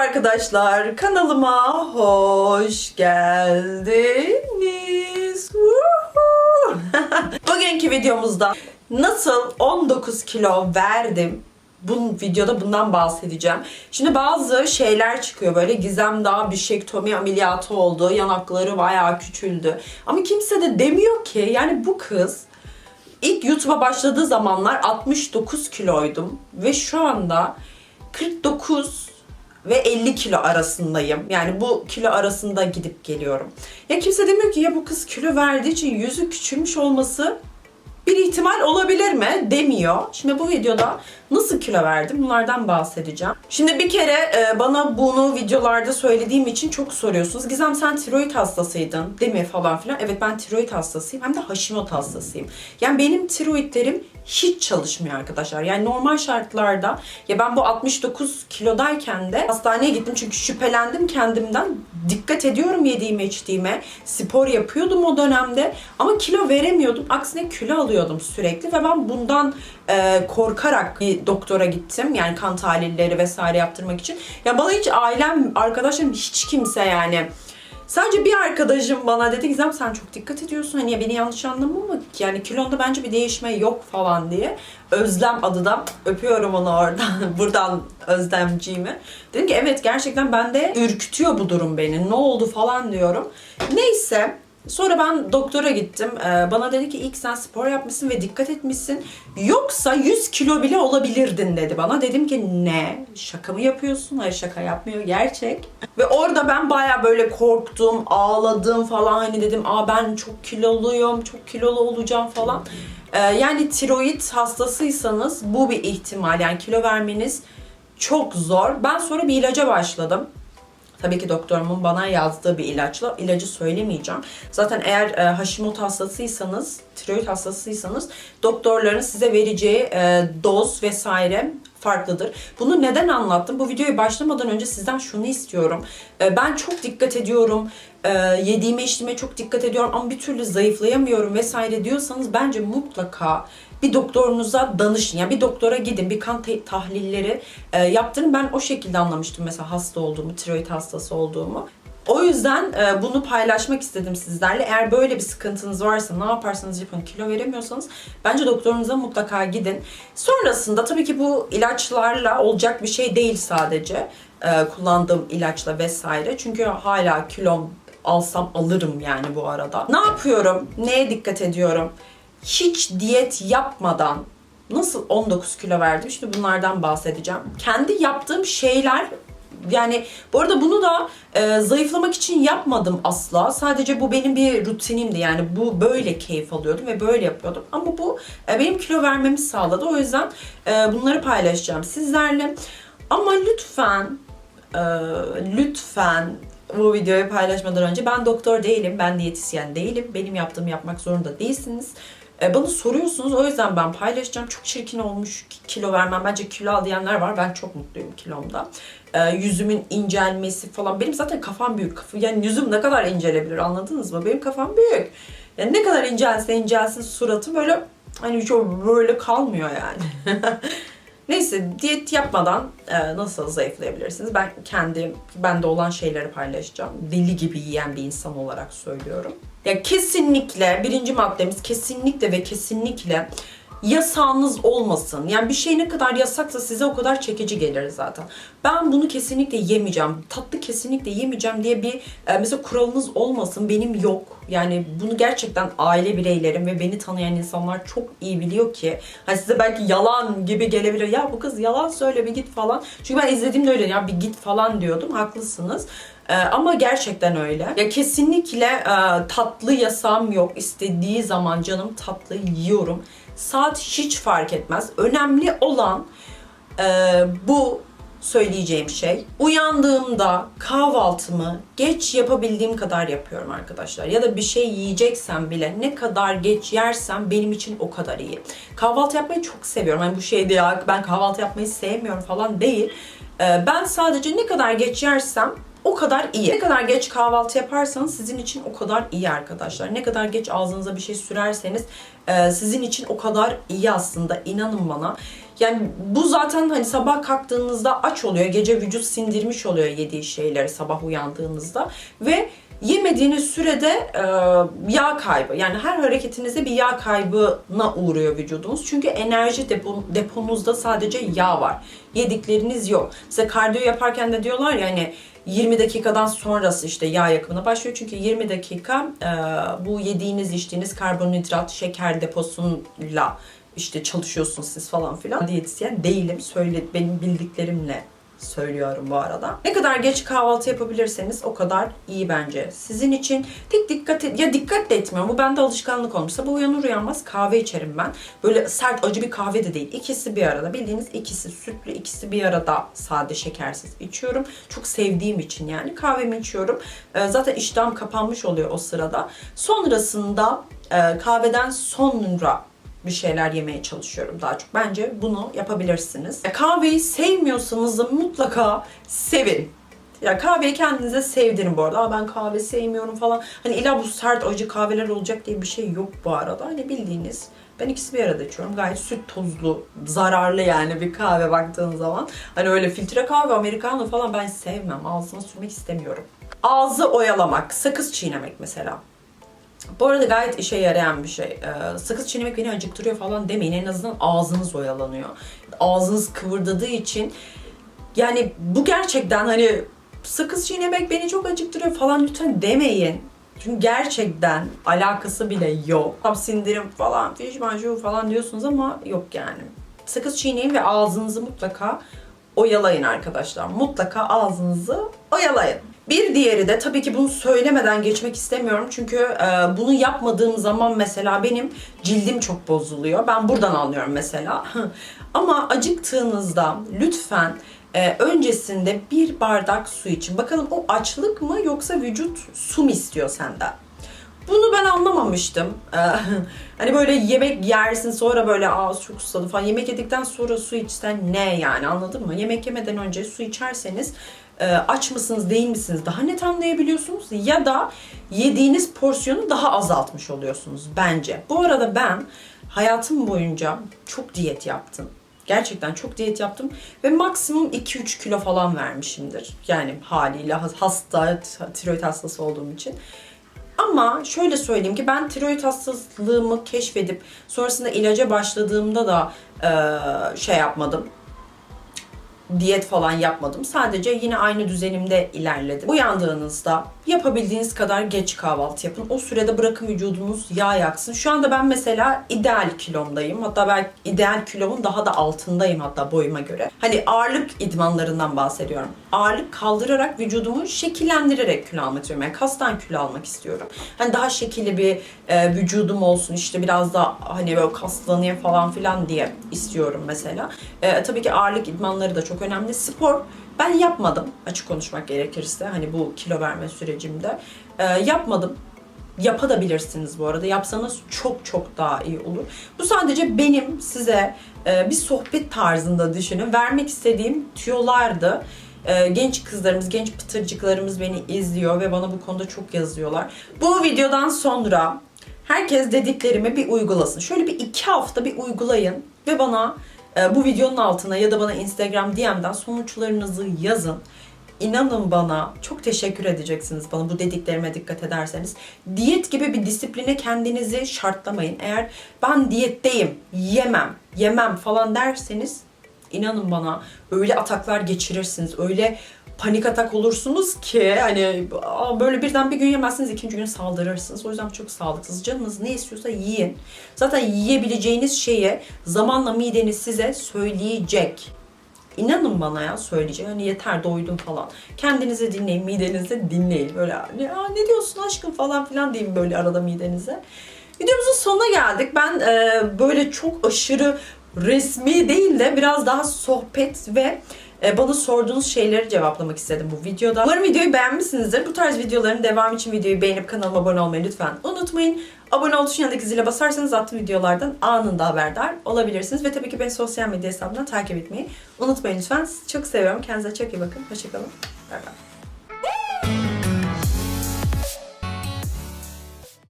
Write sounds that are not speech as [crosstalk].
arkadaşlar, kanalıma hoş geldiniz. [laughs] Bugünkü videomuzda nasıl 19 kilo verdim bu videoda bundan bahsedeceğim. Şimdi bazı şeyler çıkıyor böyle Gizem daha bişektomi ameliyatı oldu. Yanakları bayağı küçüldü. Ama kimse de demiyor ki yani bu kız ilk YouTube'a başladığı zamanlar 69 kiloydum ve şu anda 49 ve 50 kilo arasındayım. Yani bu kilo arasında gidip geliyorum. Ya kimse demiyor ki ya bu kız kilo verdiği için yüzü küçülmüş olması bir ihtimal olabilir mi demiyor. Şimdi bu videoda nasıl kilo verdim bunlardan bahsedeceğim. Şimdi bir kere e, bana bunu videolarda söylediğim için çok soruyorsunuz. Gizem sen tiroid hastasıydın değil mi falan filan. Evet ben tiroid hastasıyım hem de Hashimoto hastasıyım. Yani benim tiroidlerim hiç çalışmıyor arkadaşlar. Yani normal şartlarda ya ben bu 69 kilodayken de hastaneye gittim çünkü şüphelendim kendimden. Dikkat ediyorum yediğime içtiğime. Spor yapıyordum o dönemde ama kilo veremiyordum. Aksine kilo alıyordum sürekli ve ben bundan e, korkarak bir doktora gittim. Yani kan tahlilleri vesaire yaptırmak için. Ya bana hiç ailem, arkadaşlarım hiç kimse yani Sadece bir arkadaşım bana dedi Gizem sen çok dikkat ediyorsun hani beni yanlış anlama mı yani kilonda bence bir değişme yok falan diye. Özlem adı da öpüyorum onu oradan [laughs] buradan Özlemciğimi. Dedim ki evet gerçekten bende ürkütüyor bu durum beni ne oldu falan diyorum. Neyse Sonra ben doktora gittim. Ee, bana dedi ki ilk sen spor yapmışsın ve dikkat etmişsin. Yoksa 100 kilo bile olabilirdin dedi bana. Dedim ki ne? Şaka mı yapıyorsun? Hayır şaka yapmıyor. Gerçek. Ve orada ben baya böyle korktum, ağladım falan. Hani dedim aa ben çok kiloluyum, çok kilolu olacağım falan. Ee, yani tiroid hastasıysanız bu bir ihtimal. Yani kilo vermeniz çok zor. Ben sonra bir ilaca başladım. Tabii ki doktorumun bana yazdığı bir ilaçla. ilacı söylemeyeceğim. Zaten eğer e, Hashimoto hastasıysanız, tiroid hastasıysanız doktorların size vereceği e, doz vesaire farklıdır. Bunu neden anlattım? Bu videoyu başlamadan önce sizden şunu istiyorum. E, ben çok dikkat ediyorum. E, yediğime içtiğime çok dikkat ediyorum ama bir türlü zayıflayamıyorum vesaire diyorsanız bence mutlaka bir doktorunuza danışın. Yani bir doktora gidin, bir kan tahlilleri e, yaptırın. Ben o şekilde anlamıştım mesela hasta olduğumu, tiroid hastası olduğumu. O yüzden e, bunu paylaşmak istedim sizlerle. Eğer böyle bir sıkıntınız varsa ne yaparsanız yapın kilo veremiyorsanız bence doktorunuza mutlaka gidin. Sonrasında tabii ki bu ilaçlarla olacak bir şey değil sadece. E, kullandığım ilaçla vesaire. Çünkü hala kilom alsam alırım yani bu arada. Ne yapıyorum? Neye dikkat ediyorum? Hiç diyet yapmadan nasıl 19 kilo verdim? İşte bunlardan bahsedeceğim. Kendi yaptığım şeyler yani bu arada bunu da e, zayıflamak için yapmadım asla. Sadece bu benim bir rutinimdi. Yani bu böyle keyif alıyordum ve böyle yapıyordum. Ama bu e, benim kilo vermemi sağladı. O yüzden e, bunları paylaşacağım sizlerle. Ama lütfen e, lütfen bu videoyu paylaşmadan önce ben doktor değilim, ben diyetisyen değilim. Benim yaptığımı yapmak zorunda değilsiniz. E, bana soruyorsunuz o yüzden ben paylaşacağım. Çok çirkin olmuş kilo vermem. Bence kilo al diyenler var. Ben çok mutluyum kilomda. E, yüzümün incelmesi falan. Benim zaten kafam büyük. Yani yüzüm ne kadar incelebilir anladınız mı? Benim kafam büyük. Yani ne kadar incelse incelsin suratı böyle hani çok böyle kalmıyor yani. [laughs] Neyse diyet yapmadan e, nasıl zayıflayabilirsiniz? Ben kendi bende olan şeyleri paylaşacağım. Deli gibi yiyen bir insan olarak söylüyorum. Ya kesinlikle birinci maddemiz kesinlikle ve kesinlikle yasağınız olmasın. Yani bir şey ne kadar yasaksa size o kadar çekici gelir zaten. Ben bunu kesinlikle yemeyeceğim. Tatlı kesinlikle yemeyeceğim diye bir e, mesela kuralınız olmasın. Benim yok. Yani bunu gerçekten aile bireylerim ve beni tanıyan insanlar çok iyi biliyor ki. Hani size belki yalan gibi gelebilir. Ya bu kız yalan söyle bir git falan. Çünkü ben izlediğimde öyle ya bir git falan diyordum. Haklısınız. Ee, ama gerçekten öyle. Ya kesinlikle e, tatlı yasam yok. İstediği zaman canım tatlı yiyorum. Saat hiç fark etmez. Önemli olan e, bu söyleyeceğim şey. Uyandığımda kahvaltımı geç yapabildiğim kadar yapıyorum arkadaşlar. Ya da bir şey yiyeceksem bile ne kadar geç yersem benim için o kadar iyi. Kahvaltı yapmayı çok seviyorum. Yani bu şey değil ya ben kahvaltı yapmayı sevmiyorum falan değil. E, ben sadece ne kadar geç yersem o kadar iyi. Ne kadar geç kahvaltı yaparsanız sizin için o kadar iyi arkadaşlar. Ne kadar geç ağzınıza bir şey sürerseniz e, sizin için o kadar iyi aslında. İnanın bana. Yani bu zaten hani sabah kalktığınızda aç oluyor. Gece vücut sindirmiş oluyor yediği şeyleri sabah uyandığınızda. Ve yemediğiniz sürede e, yağ kaybı. Yani her hareketinizde bir yağ kaybına uğruyor vücudunuz. Çünkü enerji depo, deponuzda sadece yağ var. Yedikleriniz yok. Size kardiyo yaparken de diyorlar ya hani 20 dakikadan sonrası işte yağ yakımına başlıyor. Çünkü 20 dakika e, bu yediğiniz içtiğiniz karbonhidrat, şeker deposuyla işte çalışıyorsunuz siz falan filan. Diyetisyen değilim. Söyle, benim bildiklerimle söylüyorum bu arada. Ne kadar geç kahvaltı yapabilirseniz o kadar iyi bence. Sizin için tek dikkat et, ya dikkat de etmiyorum. Bu bende alışkanlık olmuş. Sabah uyanır uyanmaz kahve içerim ben. Böyle sert acı bir kahve de değil. İkisi bir arada. Bildiğiniz ikisi sütlü, ikisi bir arada sade şekersiz içiyorum. Çok sevdiğim için yani kahvemi içiyorum. Ee, zaten iştahım kapanmış oluyor o sırada. Sonrasında e, kahveden sonra bir şeyler yemeye çalışıyorum daha çok. Bence bunu yapabilirsiniz. E, Kahveyi sevmiyorsanız da mutlaka sevin. Ya kahveyi kendinize sevdirin bu arada. Aa, ben kahve sevmiyorum falan. Hani illa bu sert acı kahveler olacak diye bir şey yok bu arada. Hani bildiğiniz ben ikisi bir arada içiyorum. Gayet süt tozlu, zararlı yani bir kahve baktığın zaman. Hani öyle filtre kahve, americano falan ben sevmem. Ağzıma sürmek istemiyorum. Ağzı oyalamak, sakız çiğnemek mesela. Bu arada gayet işe yarayan bir şey. Ee, sakız çiğnemek beni acıktırıyor falan demeyin. En azından ağzınız oyalanıyor. Ağzınız kıvırdadığı için yani bu gerçekten hani sakız çiğnemek beni çok acıktırıyor falan lütfen demeyin. Çünkü gerçekten alakası bile yok. Tam sindirim falan, fişman şu falan diyorsunuz ama yok yani. Sakız çiğneyin ve ağzınızı mutlaka oyalayın arkadaşlar. Mutlaka ağzınızı oyalayın. Bir diğeri de tabii ki bunu söylemeden geçmek istemiyorum. Çünkü e, bunu yapmadığım zaman mesela benim cildim çok bozuluyor. Ben buradan anlıyorum mesela. Ama acıktığınızda lütfen e, öncesinde bir bardak su için. Bakalım o açlık mı yoksa vücut su mu istiyor senden? Bunu ben anlamamıştım. Ee, [laughs] hani böyle yemek yersin sonra böyle ağız çok susadı falan. Yemek yedikten sonra su içsen ne yani anladın mı? Yemek yemeden önce su içerseniz e, aç mısınız değil misiniz daha net anlayabiliyorsunuz. Ya da yediğiniz porsiyonu daha azaltmış oluyorsunuz bence. Bu arada ben hayatım boyunca çok diyet yaptım. Gerçekten çok diyet yaptım ve maksimum 2-3 kilo falan vermişimdir. Yani haliyle hasta, tiroid hastası olduğum için. Ama şöyle söyleyeyim ki ben tiroid hastalığımı keşfedip sonrasında ilaca başladığımda da e, şey yapmadım. Diyet falan yapmadım. Sadece yine aynı düzenimde ilerledim. Uyandığınızda yapabildiğiniz kadar geç kahvaltı yapın. O sürede bırakın vücudunuz yağ yaksın. Şu anda ben mesela ideal kilomdayım. Hatta ben ideal kilomun daha da altındayım hatta boyuma göre. Hani ağırlık idmanlarından bahsediyorum. Ağırlık kaldırarak vücudumu şekillendirerek kilo almak istiyorum. Yani kastan kilo almak istiyorum. Hani daha şekilli bir e, vücudum olsun. işte biraz da hani böyle kaslanayım falan filan diye istiyorum mesela. E, tabii ki ağırlık idmanları da çok önemli. Spor ben yapmadım açık konuşmak gerekirse hani bu kilo verme sürecimde. E, yapmadım. Yapabilirsiniz bu arada. Yapsanız çok çok daha iyi olur. Bu sadece benim size e, bir sohbet tarzında düşünün. Vermek istediğim tüyolardı. E, genç kızlarımız, genç pıtırcıklarımız beni izliyor ve bana bu konuda çok yazıyorlar. Bu videodan sonra herkes dediklerimi bir uygulasın. Şöyle bir iki hafta bir uygulayın ve bana e, bu videonun altına ya da bana Instagram DM'den sonuçlarınızı yazın. İnanın bana çok teşekkür edeceksiniz bana bu dediklerime dikkat ederseniz. Diyet gibi bir disipline kendinizi şartlamayın. Eğer ben diyetteyim, yemem, yemem falan derseniz inanın bana öyle ataklar geçirirsiniz. Öyle panik atak olursunuz ki hani böyle birden bir gün yemezsiniz ikinci gün saldırırsınız. O yüzden çok sağlıksız. Canınız ne istiyorsa yiyin. Zaten yiyebileceğiniz şeyi zamanla mideniz size söyleyecek. İnanın bana ya söyleyecek. Hani yeter doydum falan. Kendinizi dinleyin, midenizi dinleyin. Böyle ne, Aa, ne diyorsun aşkım falan filan diyeyim böyle arada midenize. Videomuzun sonuna geldik. Ben e, böyle çok aşırı resmi değil de biraz daha sohbet ve e, bana sorduğunuz şeyleri cevaplamak istedim bu videoda. Umarım videoyu beğenmişsinizdir. Bu tarz videoların devamı için videoyu beğenip kanalıma abone olmayı lütfen unutmayın. Abone ol tuşuna zile basarsanız attığım videolardan anında haberdar olabilirsiniz. Ve tabii ki beni sosyal medya hesabından takip etmeyi unutmayın lütfen. Sizi çok seviyorum. Kendinize çok iyi bakın. Hoşçakalın. Bay bay.